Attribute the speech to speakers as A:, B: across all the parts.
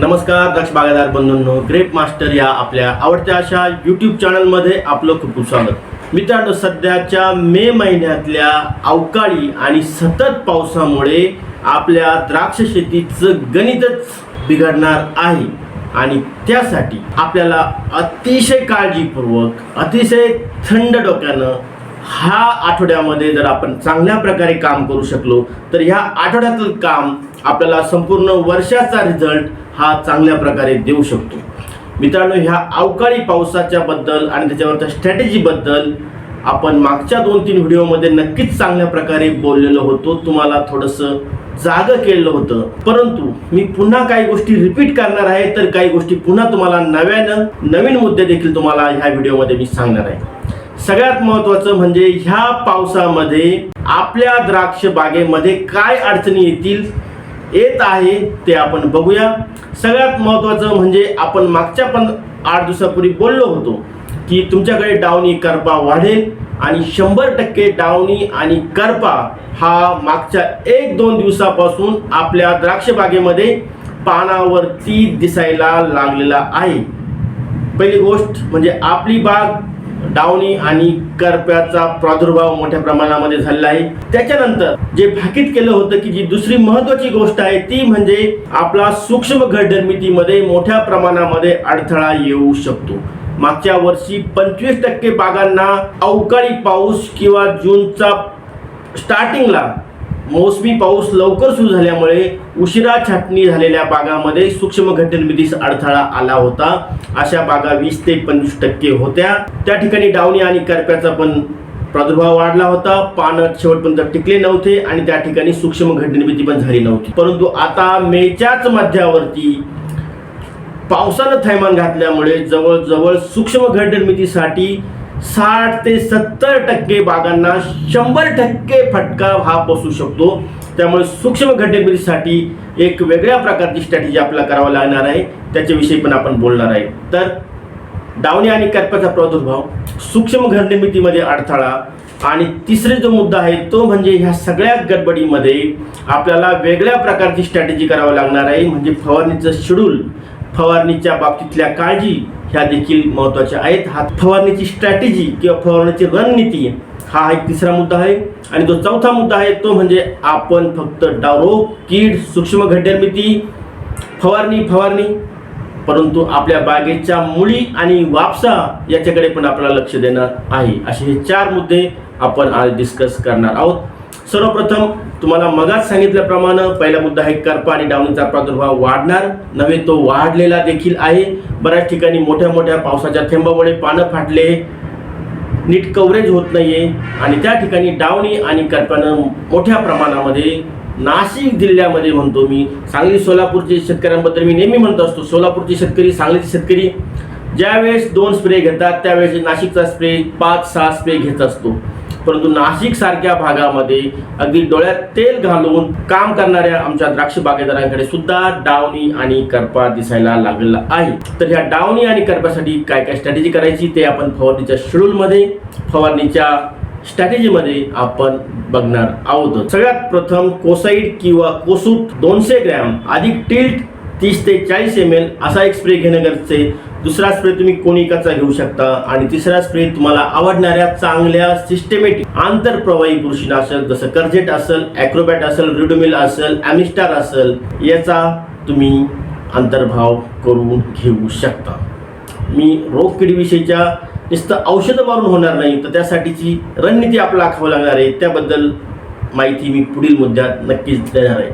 A: नमस्कार दक्ष बागायदार बंधूंनो grep master या आपल्या आवडत्या अशा यूट्यूब चॅनलमध्ये आपलं खूप खूप स्वागत. मित्रांनो सध्याच्या मे महिन्यातल्या अवकाळी आणि सतत पावसामुळे आपल्या द्राक्ष शेतीचं गणितच बिघडणार आहे. आणि त्यासाठी आपल्याला अतिशय काळजीपूर्वक अतिशय थंड डोक्यानं हा आठवड्यामध्ये जर आपण चांगल्या प्रकारे काम करू शकलो तर ह्या आठवड्यातलं काम आपल्याला संपूर्ण वर्षाचा रिझल्ट हा चांगल्या प्रकारे देऊ शकतो. मित्रांनो ह्या अवकाळी पावसाच्या बद्दल आणि त्याच्यावरच्या स्ट्रॅटेजीबद्दल आपण मागच्या दोन तीन व्हिडिओमध्ये नक्कीच चांगल्या प्रकारे बोललेलो होतो. तुम्हाला थोडंसं जागं केलेलं होतं. परंतु मी पुन्हा काही गोष्टी रिपीट करणार आहे तर काही गोष्टी पुन्हा तुम्हाला नव्यानं नवीन मुद्दे देखील तुम्हाला ह्या व्हिडिओमध्ये मी सांगणार आहे. सगळ्यात महत्वाचं म्हणजे ह्या पावसामध्ये आपल्या द्राक्ष बागेमध्ये काय अडचणी येतील येत आहे ते आपण बघूया. सगळ्यात महत्त्वाचं म्हणजे आपण मागच्या पण आठ दिवसापूर्वी बोललो होतो की तुमच्याकडे डावणी करपा वाढेल आणि शंभर टक्के डावणी आणि करपा हा मागच्या एक दोन दिवसापासून आपल्या द्राक्षबागेमध्ये पानावरती दिसायला लागलेला आहे. पहिली गोष्ट म्हणजे आपली बाग डावणी आणि करप्याचा प्रादुर्भाव मोठ्या प्रमाणामध्ये झालेला आहे. त्याच्यानंतर जे भाकीत केलं होतं की जी दुसरी महत्वाची गोष्ट आहे ती म्हणजे आपला सूक्ष्म घट निर्मितीमध्ये मोठ्या प्रमाणामध्ये अडथळा येऊ शकतो. मागच्या वर्षी पंचवीस टक्के बागांना अवकाळी पाऊस किंवा जूनचा स्टार्टिंगला मोसमी पाऊस लवकर सुरू झाल्यामुळे उशिरा छाटणी झालेल्या बागामध्ये सूक्ष्म घटनिर्मितीस अडथळा आला होता. अशा बागा वीस ते पंचवीस टक्के होत्या. त्या ठिकाणी डावणी आणि करप्याचा पण प्रादुर्भाव वाढला होता. पानं शेवटपर्यंत टिकले नव्हते आणि त्या ठिकाणी सूक्ष्म घटनिर्मिती पण झाली नव्हती. परंतु आता मेच्याच मध्यावरती पावसानं थैमान घातल्यामुळे जवळजवळ सूक्ष्म घटनिर्मितीसाठी साठ ते सत्तर टक्के बागांना शंभर टक्के फटका हा बसू शकतो. त्यामुळे सूक्ष्म घटनेसाठी एक वेगळ्या प्रकारची स्ट्रॅटेजी आपल्याला करावं लागणार आहे. त्याच्याविषयी पण आपण बोलणार आहे. तर डावणी आणि कर्पाचा प्रादुर्भाव सूक्ष्म घटनिर्मितीमध्ये अडथळा आणि तिसरे जो मुद्दा आहे तो म्हणजे ह्या सगळ्या गडबडीमध्ये आपल्याला वेगळ्या प्रकारची स्ट्रॅटेजी करावं लागणार आहे. म्हणजे फवारणीचं शेड्यूल फवारणीच्या बाबतीतल्या काळजी ह्या देखील महत्त्वाच्या आहेत. हा फवारणीची स्ट्रॅटेजी किंवा फवारणीची रणनीती हा एक तिसरा मुद्दा आहे. आणि जो चौथा मुद्दा आहे तो म्हणजे आपण फक्त डावरो कीड सूक्ष्म घटनिर्मिती फवारणी फवारणी. परंतु आपल्या बागेच्या मुळी आणि वापसा याच्याकडे पण आपल्याला लक्ष देणार आहे. असे हे चार मुद्दे आपण आज डिस्कस करणार आहोत. सर्वप्रथम तुम्हाला मगाच सांगितल्याप्रमाणे पहिला मुद्दा आहे करपा आणि डावणीचा प्रादुर्भाव वाढणार. नव्हे तो वाढलेला देखील आहे. बऱ्याच ठिकाणी मोठ्या मोठ्या पावसाच्या थेंबामुळे पानं फाटले. नीट कव्हरेज होत नाहीये. आणि त्या ठिकाणी डावणी आणि करपानं मोठ्या प्रमाणामध्ये नाशिक जिल्ह्यामध्ये म्हणतो मी. सांगली सोलापूरचे शेतकऱ्यांबद्दल मी नेहमी म्हणत असतो सोलापूरचे शेतकरी सांगलीचे शेतकरी ज्यावेळेस दोन स्प्रे घेतात त्यावेळेस नाशिकचा स्प्रे पाच सहा स्प्रे घेत असतो. परंतु नाशिक सारख्या भागामध्ये अगदी डोळ्यात तेल घालून काम करणाऱ्या आमच्या द्राक्ष बागेदारांकडे सुद्धा डावणी आणि करपा दिसायला लागलेला आहे. तर ह्या डावणी आणि करपासाठी काय काय स्ट्रॅटेजी करायची ते आपण फवारणीच्या शेड्यूलमध्ये फवारणीच्या स्ट्रॅटेजीमध्ये आपण बघणार आहोत. सगळ्यात प्रथम कोसाईड किंवा कोसूट दोनशे ग्रॅम अधिक टिल्ट तीस ते चाळीस एम एल असा एक स्प्रे घेणं गरजेचे दुसरा स्प्रे तुम्ही कोणिकाचा घेऊ शकता. आणि तिसरा स्प्रे तुम्हाला आवडणाऱ्या चांगल्या सिस्टमॅटिक आंतरप्रवाही बुरशीनाशक जसं कर्जेट असेल ॲक्रोबॅट असेल रिडोमिल असेल ॲमिस्टार असेल याचा तुम्ही अंतर्भाव करून घेऊ शकता. मी रोगकिडीविषयीच्या नुसतं औषधं मारून होणार नाही तर त्यासाठीची रणनीती आपल्याला आखावं लागणार आहे. त्याबद्दल माहिती मी पुढील मुद्द्यात नक्कीच देणार आहे.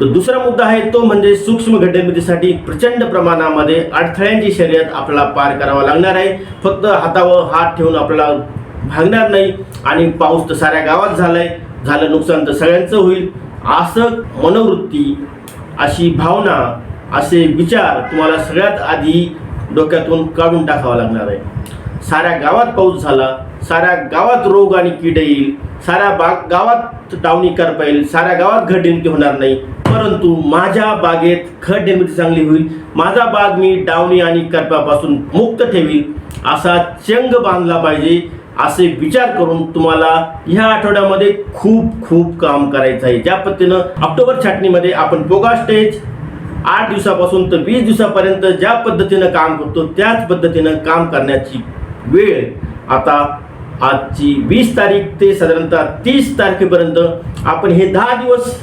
A: तर दुसरा मुद्दा आहे तो म्हणजे सूक्ष्म घटनेसाठी प्रचंड प्रमाणामध्ये अडथळ्यांची शर्यत आपल्याला पार करावा लागणार आहे. फक्त हातावर हात ठेवून आपल्याला भागणार नाही आणि पाऊस तर साऱ्या गावात झालाय. झालं नुकसान तर सगळ्यांचं होईल. असं मनोवृत्ती अशी भावना असे विचार तुम्हाला सगळ्यात आधी डोक्यातून काढून टाकावा लागणार आहे. साऱ्या गावात पाऊस झाला साऱ्या गावात रोग आणि कीड येईल. साऱ्या बाग गावात डावणी करता येईल साऱ्या गावात घट निर्मिती होणार नाही. परंतु माझ्या बागेत खत निर्मिती चांगली होईल माझा बाग मी डावणी आणि करपापासून मुक्त ठेवील असा चंग बांधला पाहिजे असे विचार करून तुम्हाला ह्या आठवड्यामध्ये खूप खूप काम करायचं आहे. ज्या पद्धतीनं ऑक्टोबर छाटणीमध्ये आपण पोगा स्टेज आठ दिवसापासून तर वीस दिवसापर्यंत ज्या पद्धतीनं काम करतो त्याच पद्धतीनं काम करण्याची वेळ आता आजची वीस तारीख ते साधारणतः तीस तारखेपर्यंत आपण हे दहा दिवस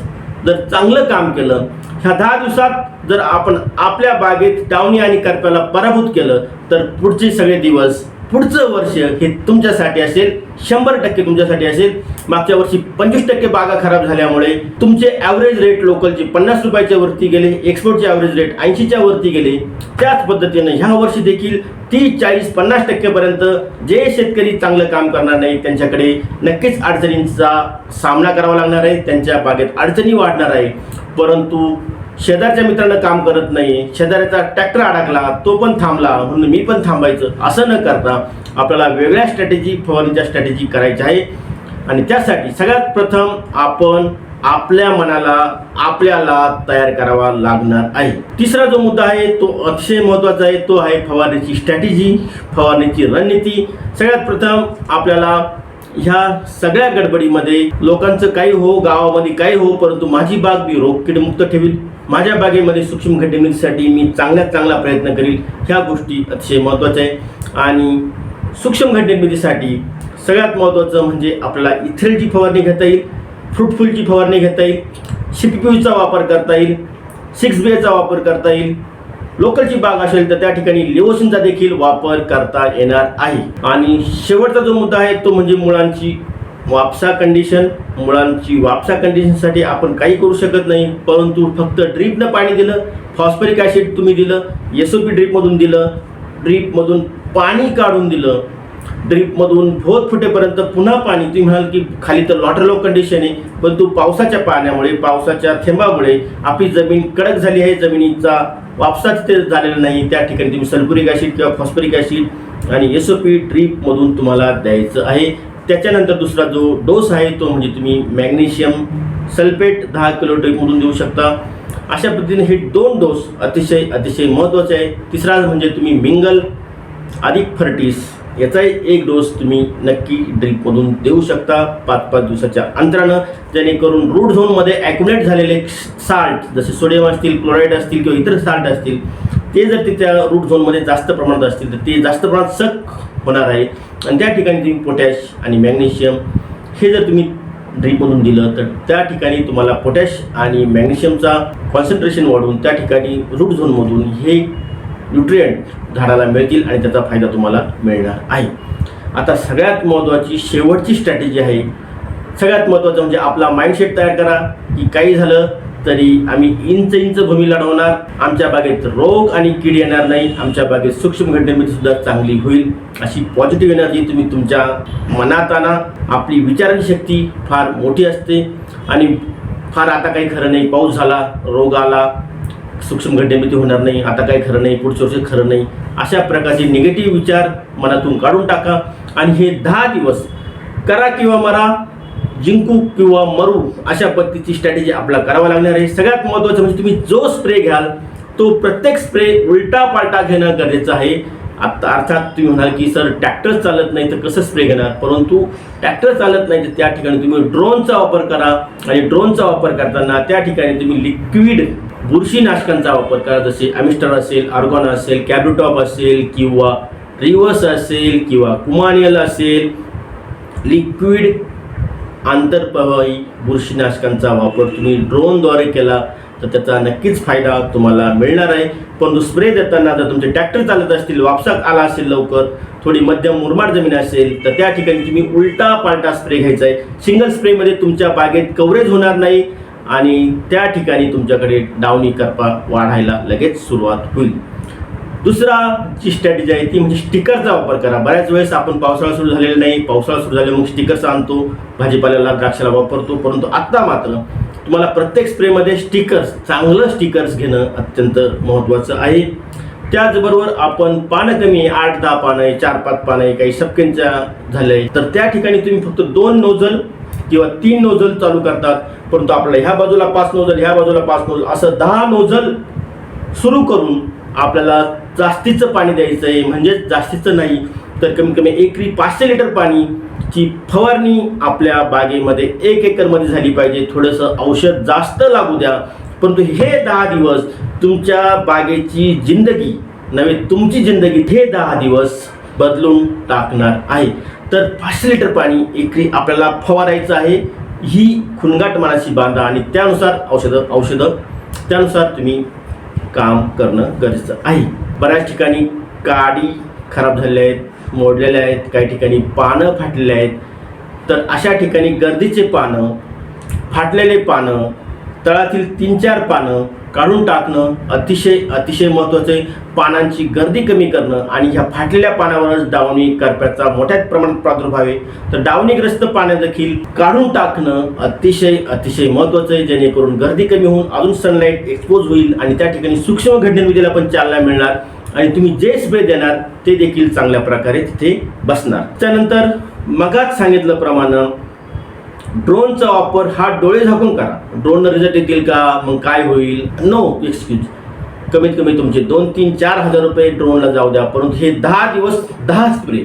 A: जर चांगलं काम केलं ह्या दहा दिवसात जर आपण आपल्या बागेत डावणी आणि करप्याला पराभूत केलं तर पुढचे सगळे दिवस पुढचं वर्ष हे तुमच्यासाठी असेल शंभर टक्के तुमच्यासाठी असेल. मागच्या वर्षी पंचवीस टक्के बागा खराब झाल्यामुळे तुमचे ॲव्हरेज रेट लोकलचे पन्नास रुपयाच्या वरती गेले एक्सपोर्टचे ॲव्हरेज रेट ऐंशीच्या वरती गेले त्याच पद्धतीनं ह्या वर्षी देखील तीस चाळीस पन्नास टक्केपर्यंत जे शेतकरी चांगलं काम करणार नाही त्यांच्याकडे नक्कीच अडचणींचा सामना करावा लागणार आहे त्यांच्या बागेत अडचणी वाढणार आहे. परंतु शेजारच्या मित्रानं काम करत नाही शेजाऱ्याचा ट्रॅक्टर अडकला तो पण थांबला म्हणून मी पण थांबायचं. असं न करता आपल्याला वेगळ्या स्ट्रॅटेजी फवारणीच्या स्ट्रॅटेजी करायच्या आहे. आणि त्यासाठी सगळ्यात प्रथम आपण आपल्या मनाला आपल्याला तयार करावा लागणार आहे. तिसरा जो मुद्दा आहे तो अतिशय महत्त्वाचा आहे तो आहे फवारणीची स्ट्रॅटेजी फवारणीची रणनीती. सगळ्यात प्रथम आपल्याला ह्या सगळ्या गडबडीमध्ये लोकांचं काही हो गावामध्ये काही हो परंतु माझी बाग मी रोगकीडमुक्त ठेवील. माझ्या बागेमध्ये सूक्ष्म घटनेसाठी मी चांगल्यात चांगला प्रयत्न करील. ह्या गोष्टी अतिशय महत्त्वाच्या आहे. आणि सूक्ष्म घटनेसाठी सगळ्यात महत्त्वाचं म्हणजे आपल्याला इथेलची फवारणी घेता येईल फ्रुटफुलची फवारणी घेता येईल शिपीपीचा वापर करता येईल सिक्स बीचा वापर करता येईल लोकलची बाग असेल तर त्या ठिकाणी लिओसिनचा देखील वापर करता येणार आहे. आणि शेवटचा जो मुद्दा आहे तो म्हणजे मुळांची वापसा कंडिशन मुळांची वापसा कंडिशनसाठी आपण काही करू शकत नाही परंतु फक्त ड्रीपनं पाणी दिलं फॉस्फरिक ॲसिड तुम्ही दिलं एस ओ पी ड्रीपमधून दिलं ड्रीपमधून पाणी काढून दिलं ड्रीपमधून भोत फुटेपर्यंत पुन्हा पाणी. तुम्ही म्हणाल की खाली तर लॉटरलॉक कंडिशन आहे परंतु पावसाच्या पाण्यामुळे पावसाच्या थेंबामुळे आपली जमीन कडक झाली आहे. जमिनीचा वापसा तिथे झालेला नाही. त्या ठिकाणी तुम्ही सल्फ्युरिक ॲसिड किंवा फॉस्फरिक ॲसिड आणि एस ओ पी ड्रीपमधून तुम्हाला द्यायचं आहे. त्याच्यानंतर दुसरा जो डोस आहे तो म्हणजे तुम्ही मॅग्नेशियम सल्फेट दहा किलो ड्रीपमधून देऊ शकता. अशा पद्धतीने हे दोन डोस अतिशय अतिशय महत्त्वाचे आहे. तिसरा म्हणजे तुम्ही मिंगल अधिक फर्टिस याचाही एक डोस तुम्ही नक्की ड्रिपमधून देऊ शकता पाच पाच दिवसाच्या अंतरानं. जेणेकरून रूट झोनमध्ये ॲक्युमुलेट झालेले साल्ट जसे सोडियम असतील क्लोराईड असतील किंवा इतर साल्ट असतील ते जर ते रूट झोनमध्ये जास्त प्रमाणात असतील तर ते जास्त प्रमाणात सक होणार आहे. आणि त्या ठिकाणी तुम्ही पोटॅश आणि मॅग्नेशियम हे जर तुम्ही ड्रीपमधून दिलं तर त्या ठिकाणी तुम्हाला पोटॅश आणि मॅग्नेशियमचा कॉन्सन्ट्रेशन वाढवून त्या ठिकाणी रूट झोनमधून हे न्यूट्रियंट झाडाला मिळतील आणि त्याचा फायदा तुम्हाला मिळणार आहे. आता सगळ्यात महत्त्वाची शेवटची स्ट्रॅटेजी आहे. सगळ्यात महत्त्वाचं म्हणजे आपला माइंडसेट तयार करा. की काही झालं तरी आम्ही इंच इंच भूमी लढवणार. आमच्या बागेत रोग आणि कीड येणार नाही. आमच्या बागेत सूक्ष्म घटनेमध्ये म्हणजे सुद्धा चांगली होईल. अशी पॉझिटिव्ह एनर्जी तुम्ही तुमच्या मनात आणा. आपली विचारांची शक्ती फार मोठी असते. आणि फार आता काही खरं नाही. पाऊस झाला रोग आला सूक्ष्म घटनेमध्ये होणार नाही आता काही खरं नाही पुढच्या वर्षी खरं नाही अशा प्रकारचे निगेटिव्ह विचार मनातून काढून टाका. आणि हे दहा दिवस करा किंवा मरा जिंकू किंवा मरू अशा पद्धतीची स्ट्रॅटेजी आपल्याला करावं लागणार आहे. सगळ्यात महत्त्वाचं म्हणजे तुम्ही जो स्प्रे घ्याल तो प्रत्येक स्प्रे उलटा पालटा घेणं गरजेचं आहे. आता अर्थात तुम्ही म्हणाल की सर ट्रॅक्टर चालत नाही तर कसं स्प्रे घेणार? परंतु ट्रॅक्टर चालत नाही तर त्या ठिकाणी तुम्ही ड्रोनचा वापर करा. आणि ड्रोनचा वापर करताना त्या ठिकाणी तुम्ही लिक्विड बुरशीनाशकांचा वापर करा. जसे ॲमिस्टर असेल आर्गॉन असेल कॅब्रुटॉप असेल किंवा रिवर्स असेल किंवा कुमानियल असेल लिक्विड आंतरप्रवाही बुरशीनाशकांचा वापर तुम्ही ड्रोनद्वारे केला. तर त्याचा नक्कीच फायदा तुम्हाला मिळणार आहे. परंतु स्प्रे देताना जर तुमचे ट्रॅक्टर चालत असतील वापसाक आला असेल लवकर थोडी मध्यम मुरमाड जमीन असेल तर त्या ठिकाणी तुम्ही उलटा पालटा स्प्रे घ्यायचा आहे. सिंगल स्प्रेमध्ये तुमच्या बागेत कव्हरेज होणार नाही आणि त्या ठिकाणी तुमच्याकडे डावणी करपा वाढायला लगेच सुरुवात होईल. दुसरा जी स्ट्रॅटेजी आहे ती म्हणजे स्टिकरचा वापर करा. बऱ्याच वेळेस आपण पावसाळा सुरू झालेला नाही. पावसाळा सुरू झाल्यामुळे मग स्टिकर्स आणतो. भाजीपाल्याला द्राक्षाला वापरतो. परंतु आत्ता मात्र तुम्हाला प्रत्येक स्प्रेमध्ये स्टिकर्स चांगलं स्टिकर्स घेणं अत्यंत महत्त्वाचं आहे. त्याचबरोबर आपण पानं कमी आहे आठ दहा पानं आहे चार पाच पानं आहे काही सपकेंच्या आहे तर त्या ठिकाणी तुम्ही फक्त दोन नोझल किंवा तीन नोझल चालू करतात. परंतु आपल्याला ह्या बाजूला पाच नोझल ह्या बाजूला पाच नोझल असं दहा नोझल सुरू करून आपल्याला जास्तीचं पाणी द्यायचं आहे म्हणजेच जास्तीचं नाही तर कमीत कमी एकरी पाचशे लिटर पाणी की फवारणी आपल्या बागेमध्ये एक एकरमध्ये झाली पाहिजे. थोडंसं औषध जास्त लागू द्या. परंतु हे दहा दिवस तुमच्या बागेची जिंदगी नव्हे तुमची जिंदगी हे दहा दिवस बदलून टाकणार आहे. तर पाचशे लिटर पाणी एकरी आपल्याला फवारायचं आहे. ही खुणगाट मनाशी बांधा आणि त्यानुसार औषधं औषधं त्यानुसार तुम्ही काम करणं गरजेचं आहे. बऱ्याच ठिकाणी काडी खराब झालेल्या आहेत. मोडलेल्या आहेत काही ठिकाणी पानं फाटलेले आहेत. तर अशा ठिकाणी गर्दीचे पानं फाटलेले पानं तळातील तीन चार पानं काढून टाकणं अतिशय अतिशय महत्त्वाचं आहे. पानांची गर्दी कमी करणं आणि ह्या फाटलेल्या पानावरच डावणी करप्याचा मोठ्या प्रमाणात प्रादुर्भाव आहे. तर डावणीग्रस्त पानं देखील काढून टाकणं अतिशय अतिशय महत्त्वाचं आहे. जेणेकरून गर्दी कमी होऊन अजून सनलाईट एक्सपोज होईल आणि त्या ठिकाणी सूक्ष्म घडणविधीला पण चालना मिळणार. आणि तुम्ही जे स्प्रे देणार ते देखील चांगल्या प्रकारे तिथे बसणार. त्यानंतर मगाच सांगितल्याप्रमाणे ड्रोनचा वापर हा डोळे झाकून करा. ड्रोननं रिझल्ट येतील का? मग काय होईल? नो एक्सक्यूज कमीत कमी तुमचे दोन तीन चार हजार रुपये ड्रोनला जाऊ द्या. परंतु हे दहा दिवस दहा स्प्रे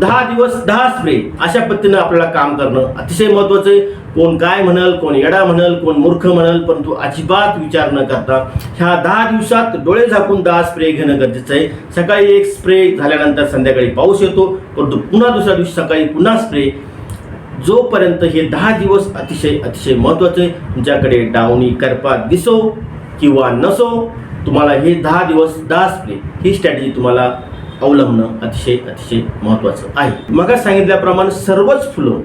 A: दहा दिवस दहा स्प्रे अशा पद्धतीनं आपल्याला काम करणं अतिशय महत्त्वाचं आहे. कोण काय म्हणाल कोण येडा म्हणाल कोण मूर्ख म्हणाल परंतु अजिबात विचार न करता ह्या दहा दिवसात डोळे झाकून दहा स्प्रे घेणं गरजेचं आहे. सकाळी एक स्प्रे झाल्यानंतर संध्याकाळी पाऊस येतो परंतु पुन्हा दुसऱ्या दिवशी सकाळी पुन्हा स्प्रे. जोपर्यंत हे दहा दिवस अतिशय अतिशय महत्त्वाचे तुमच्याकडे डावणी करपा दिसो किंवा नसो तुम्हाला हे दहा दिवस दहा स्प्रे ही स्ट्रॅटेजी तुम्हाला अवलंबणं अतिशय अतिशय महत्त्वाचं आहे. मग सांगितल्याप्रमाणे सर्वच फुलं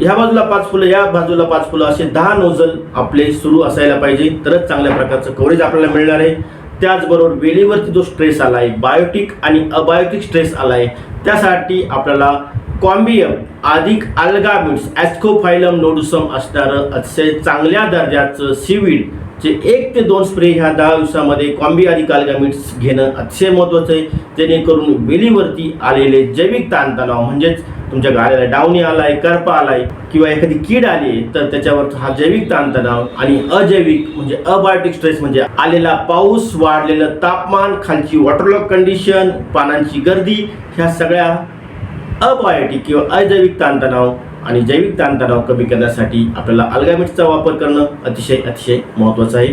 A: ह्या बाजूला पाच फुलं या बाजूला पाच फुलं असे दहा नोझल आपले सुरू असायला पाहिजे. तरच चांगल्या प्रकारचं कव्हरेज आपल्याला मिळणार आहे. त्याचबरोबर वेलीवरती जो स्ट्रेस आला आहे बायोटिक आणि अबायोटिक स्ट्रेस आला आहे त्यासाठी आपल्याला कॉम्बियम अधिक अल्गामिड्स ॲस्कोफायलम नोडुसम असणारं अतिशय चांगल्या दर्जाचं सीवीड जे एक ते दोन स्प्रे ह्या दहा दिवसामध्ये कॉम्बी अधिक अल्गामिड्स घेणं अतिशय महत्त्वाचं आहे. जेणेकरून वेलीवरती आलेले जैविक ताणतणाव म्हणजेच तुमच्या गाड्याला डावणी आलाय करपा आलाय किंवा एखादी कीड आली तर त्याच्यावर हा जैविक ताणतणाव आणि अजैविक म्हणजे अबायोटिक स्ट्रेस म्हणजे आलेला पाऊस वाढलेलं तापमान खालची वॉटरलॉक कंडिशन पानांची गर्दी ह्या सगळ्या अबायोटिक किंवा अजैविक ताणतणाव आणि जैविक ताणतणाव कमी करण्यासाठी आपल्याला अल्गामिटचा वापर करणं अतिशय अतिशय महत्त्वाचं आहे.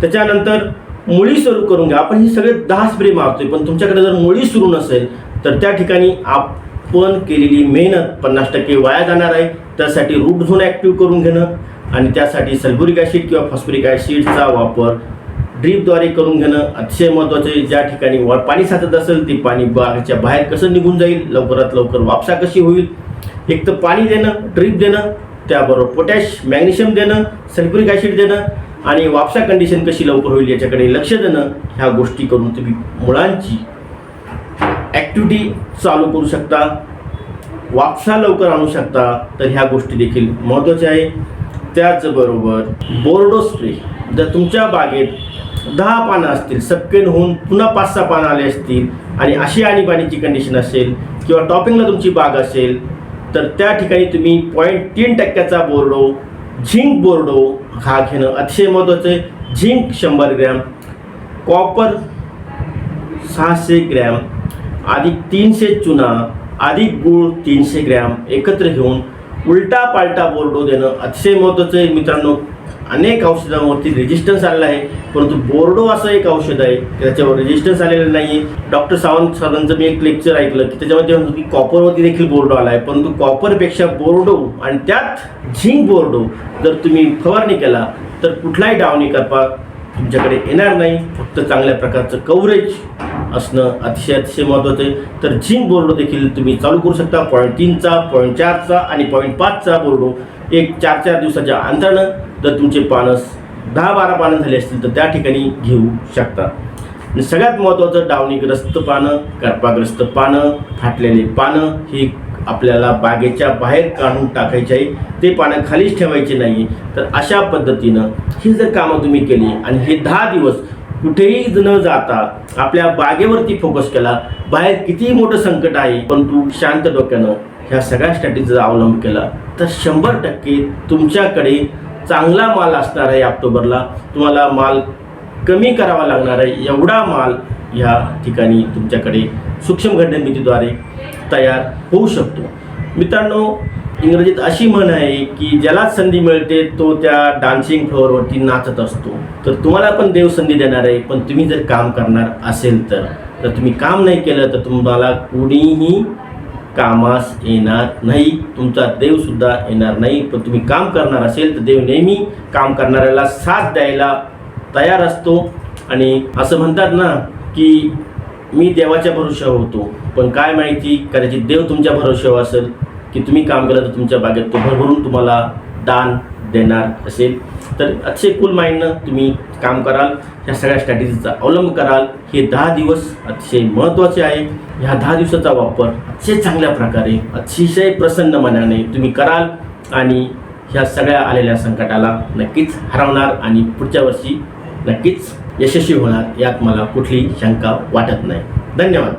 A: त्याच्यानंतर मुळी सुरू करून घ्या. आपण हे सगळे दहा स्प्रे मारतोय पण तुमच्याकडे जर मुळी सुरू नसेल तर त्या ठिकाणी आप पण केलेली मेहनत पन्नास टक्के वाया जाणार आहे. त्यासाठी रूट झोन ॲक्टिव्ह करून घेणं आणि त्यासाठी सल्फ्युरिक ॲसिड किंवा फॉस्फरिक ॲसिडचा वापर ड्रीपद्वारे करून घेणं अतिशय महत्त्वाचं आहे. ज्या ठिकाणी वा पाणी साचत असेल ते पाणी बागेच्या बाहेर कसं निघून जाईल लवकरात लवकर वापसा कशी होईल एक तर पाणी देणं ड्रीप देणं त्याबरोबर पोटॅश मॅग्नेशियम देणं सल्फ्युरिक ॲसिड देणं आणि वापसा कंडिशन कशी लवकर होईल याच्याकडे लक्ष देणं ह्या गोष्टी करून तुम्ही मुळांची ॲक्टिव्हिटी चालू करू शकता. वापसा लवकर आणू शकता. तर ह्या गोष्टी देखील महत्त्वाच्या आहे. त्याचबरोबर बोर्डो स्प्रे. जर तुमच्या बागेत दहा पानं असतील सपकेन होऊन पुन्हा पाच सहा पानं आले असतील आणि अशी आणीबाणीची कंडिशन असेल किंवा टॉपिंगला तुमची बाग असेल तर त्या ठिकाणी तुम्ही पॉईंट तीन टक्क्याचा बोर्डो झिंक बोर्डो हा घेणं अतिशय महत्त्वाचं आहे. झिंक शंभर ग्रॅम कॉपर सहाशे ग्रॅम अधिक तीनशे चुना अधिक गूळ तीनशे ग्रॅम एकत्र घेऊन उलटा पालटा बोर्डो देणं अतिशय महत्त्वाचं आहे. मित्रांनो अनेक औषधांवरती रेजिस्टन्स आलेला आहे परंतु बोर्डो असं एक औषध आहे त्याच्यावर रेजिस्टन्स आलेलं नाही आहे डॉक्टर सावंत सरांचं मी एक लेक्चर ऐकलं की त्याच्यामध्ये म्हणतो की कॉपरवरती देखील बोर्डो आला आहे परंतु कॉपरपेक्षा बोर्डो आणि त्यात झिंक बोर्डो जर तुम्ही फवारणी केला तर कुठलाही डावणी करपा तुमच्याकडे येणार नाही. फक्त चांगल्या प्रकारचं कव्हरेज असणं अतिशय अतिशय महत्त्वाचं आहे. तर झिंक बोर्डो देखील तुम्ही चालू करू शकता. पॉईंट तीनचा पॉईंट चारचा आणि पॉईंट पाचचा बोर्डो एक चार चार दिवसाच्या अंतरानं जर तुमचे पानं दहा बारा पानं झाले असतील तर त्या ठिकाणी घेऊ शकता. आणि सगळ्यात महत्त्वाचं डावणीग्रस्त पानं करपाग्रस्त पानं फाटलेले पानं ही आपल्याला बागेच्या बाहेर काढून टाकायचे आहे ते पानं खालीच ठेवायचे नाही. तर अशा पद्धतीनं ही जर कामं तुम्ही केली आणि हे दहा दिवस कुठेही न जाता आपल्या बागेवरती फोकस केला बाहेर कितीही मोठं संकट आहे परंतु शांत डोक्यानं ह्या सगळ्या स्ट्रॅटेजीचा अवलंब केला तर शंभर टक्के तुमच्याकडे चांगला माल असणार आहे ऑक्टोबरला. तुम्हाला माल कमी करावा लागणार आहे एवढा माल ह्या ठिकाणी तुमच्याकडे सूक्ष्म घडणमितीद्वारे तयार होऊ शकतो. मित्रांनो इंग्रजीत अशी म्हण आहे की ज्याला संधी मिळते तो त्या डान्सिंग फ्लोअरवरती नाचत असतो. तर तुम्हाला पण देव संधी देणार आहे पण तुम्ही जर काम करणार असेल तर. तर तुम्ही काम नाही केलं तर तुम्हाला कुणीही कामास येणार नाही. तुमचा देवसुद्धा येणार नाही. पण तुम्ही काम करणार असेल तर देव नेहमी काम करणाऱ्याला साथ द्यायला तयार असतो. आणि असं म्हणतात ना की मी देवाच्या भरोशावर होतो. पण काय माहिती कदाचित देव तुमच्या भरोशावर असेल की तुम्ही काम केलं तर तुमच्या बागेत तो भरभरून तुम्हाला दान देणार असेल. तर अतिशय कुल माइंडनं तुम्ही काम कराल ह्या सगळ्या स्ट्रॅटेजीचा अवलंब कराल. हे दहा दिवस अतिशय महत्त्वाचे आहे. ह्या दहा दिवसाचा वापर अतिशय चांगल्या प्रकारे अतिशय प्रसन्न मनाने तुम्ही कराल आणि ह्या सगळ्या आलेल्या संकटाला नक्कीच हरवणार आणि पुढच्या वर्षी नक्कीच यशस्वी होणार यात मला कुठलीही शंका वाटत नाही. धन्यवाद.